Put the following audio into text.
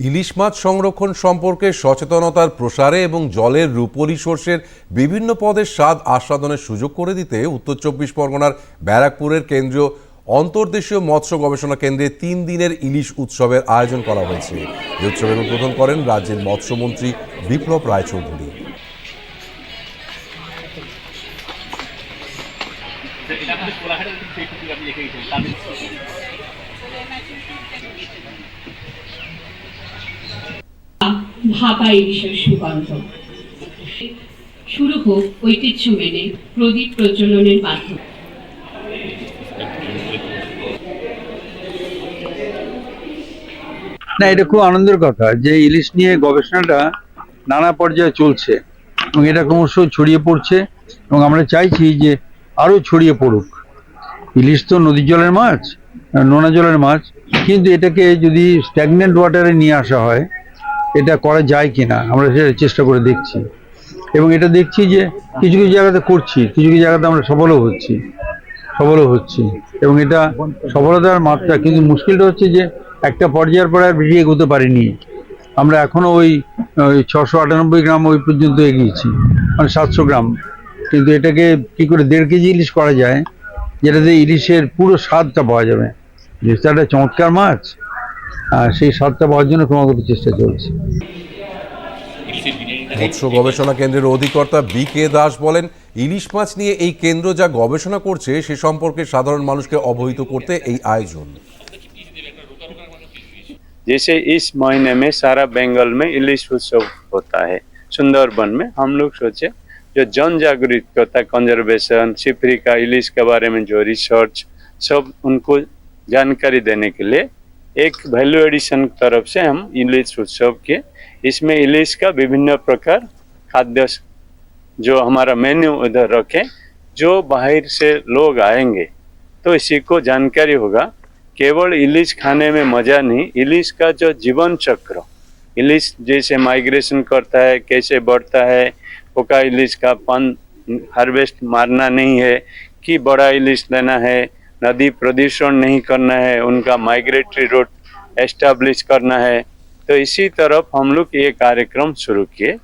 ইলিশ মাছ সংরক্ষণ সম্পর্কে সচেতনতার প্রসারে এবং জলের রূপলি সর্ষের বিভিন্ন পদের স্বাদ আস্বাদনের সুযোগ করে দিতে উত্তর চব্বিশ পরগনার ব্যারাকপুরের কেন্দ্রীয় অন্তর্দেশীয় মৎস্য গবেষণা কেন্দ্রে তিন দিনের ইলিশ উৎসবের আয়োজন করা হয়েছে। এই উৎসবের উদ্বোধন করেন রাজ্যের মৎস্যমন্ত্রী বিপ্লব রায়চৌধুরী। ভাপা ইলিশের সুগন্ধ। শুরু হোক ঐতিহ্য মেনে প্রদীপ প্রজ্বলনের মাধ্যমে না, এটা খুব আনন্দের কথা যে ইলিশ নিয়ে গবেষণাটা নানা পর্যায়ে চলছে এবং এটা ক্রমশ ছড়িয়ে পড়ছে এবং আমরা চাইছি যে আরও ছড়িয়ে পড়ুক। ইলিশ তো নদীর জলের মাছ, নোনা জলের মাছ, কিন্তু এটাকে যদি স্ট্যাগনেন্ট ওয়াটারে নিয়ে আসা হয় এটা করা যায় কিনা, আমরা সেটা চেষ্টা করে দেখছি। এবং এটা দেখছি যে কিছু কিছু জায়গাতে করছি, কিছু কিছু জায়গাতে আমরা সফলও হচ্ছি সফলও হচ্ছি। এবং এটা সফলতার মাত্রা, কিন্তু মুশকিলটা হচ্ছে যে একটা পর্যায়ের পর আর বেশি এগোতে পারিনি। আমরা এখনও ওই ওই ছশো আটানব্বই গ্রাম ওই পর্যন্ত এগিয়েছি মানে সাতশো গ্রাম। কিন্তু এটাকে কি করে দেড় কেজি ইলিশ করা যায়, যেটাতে ইলিশের পুরো স্বাদটা পাওয়া যাবে। ইলিশটা একটা চমৎকার মাছ আর সেই স্বাদটা পাওয়ার জন্য ক্রমাগত চেষ্টা চলছে মৎস্য গবেষণা কেন্দ্রের অধিকর্তা বি কে দাস বলেন ইলিশ মাছ নিয়ে এই কেন্দ্র যা গবেষণা করছে সে সম্পর্কে সাধারণ মানুষকে অবহিত করতে এই আয়োজন जैसे इस महीने में सारा बंगाल में इलिश उत्सव होता है सुंदरबन में हम लोग सोचे जो जन जागरूकता कंजर्वेशन सिपरी का इलिश के बारे में जो रिसर्च सब उनको जानकारी देने के लिए एक वैल्यू एडिशन तरफ़ से हम इलिश उत्सव के, इसमें इलिश का विभिन्न प्रकार खाद्य जो हमारा मेन्यू उधर रखें, जो बाहर से लोग आएँगे। तो इसी को जानकारी होगा, केवल इलिश खाने में मज़ा नहीं इलिश का जो जीवन चक्र इलिश जैसे माइग्रेशन करता है, कैसे बढ़ता है, पोका इलिश का पन हार्वेस्ट मारना नहीं है, कि बड़ा इलिश लेना है नदी प्रदूषण नहीं करना है, उनका माइग्रेटरी रूट एस्टेब्लिश करना है। तो इसी तरफ़ हम लोग ये कार्यक्रम शुरू किए।